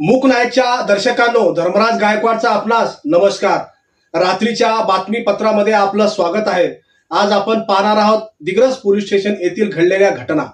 मुकनायच्या दर्शकांनो धर्मराज गायकवाडचा आपणास नमस्कार. रात्रीच्या बातमीपत्रामध्ये आपलं स्वागत आहे. आज आपण पाहणार आहोत दिग्रस पोलीस स्टेशन येथील घडलेल्या घटना.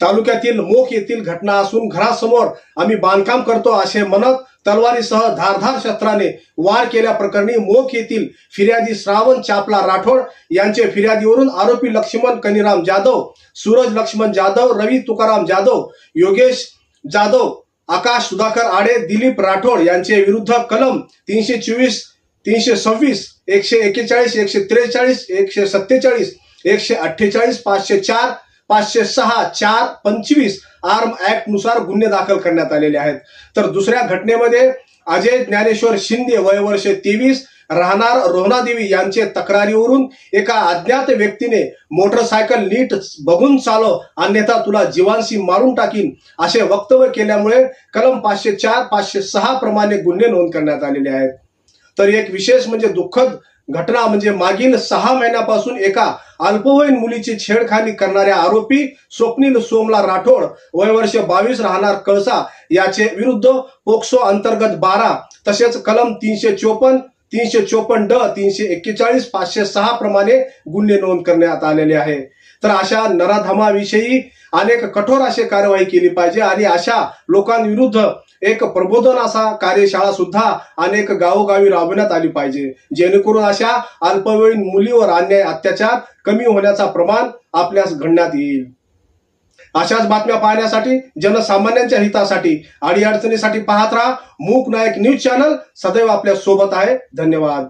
तालुक्यातील मोख येथील घटना असून घरासमोर आम्ही बांधकाम करतो असे म्हणत तलवारीसह धारधार शस्त्राने वार केल्या प्रकरणी मोख येथील फिर्यादी श्रावण चापला राठोड यांचे फिर्यादीवरून आरोपी लक्ष्मण कनिराम जाधव सूरज लक्ष्मण जाधव रवी तुकाराम जाधव योगेश जाधव आकाश सुधाकर आडे दिलीप राठोड यांचे विरुद्ध कलम तीनशे चोवीस तीनशे सव्वीस एकशे एकेचाळीस एकशे त्रेचाळीस एकशे सत्तेचाळीस एकशे अठ्ठेचाळीस पाचशे चार पाचशे सहा चार पंचवीस आर्म ऍक्टनुसार गुन्हे दाखल करण्यात आलेले आहेत. तर दुसऱ्या घटनेमध्ये अजय ज्ञानेश्वर शिंदे वय वर्ष तेवीस राहणार रोहनादेवी यांचे तक्रारीवरून एका अज्ञात व्यक्तीने मोटरसायकल नीट बघून चालव अन्यथा तुला जीवांशी मारून टाकीन असे वक्तव्य केल्यामुळे कलम पाचशे चार पाचशे सहा प्रमाणे गुन्हे नोंद करण्यात आलेले आहेत. तर एक विशेष म्हणजे दुःखद घटना म्हणजे मागील सहा महिन्यापासून एका अल्पवयीन मुलीची छेडखानी करणाऱ्या आरोपी स्वप्नील सोमला राठोड वय वर्ष बावीस राहणार कळसा याचे विरुद्ध पोक्सो अंतर्गत बारा तसेच कलम तीनशे चोपन्न तीनशे चोपन्न ड तीनशे एक्केचाळीस पाचशे सहा प्रमाणे गुन्हे नोंद करण्यात आलेले आहे. तर अशा नराधमाविषयी अनेक कठोर अशी कारवाई केली पाहिजे आणि अशा लोकांविरुद्ध एक प्रबोधन असा कार्यशाळा सुद्धा अनेक गावोगावी राबवण्यात आली पाहिजे. जेणेकरून अशा अल्पवयीन मुलीवर अन्याय अत्याचार कमी होण्याचा प्रमाण आपल्यास घडण्यात येईल. अशाच बातम्या पाहण्यासाठी जनसामान्यांच्या हितासाठी आणि अडचणीसाठी पाहत राहा. मूक नायक न्यूज चॅनल सदैव आपल्यासोबत आहे. धन्यवाद.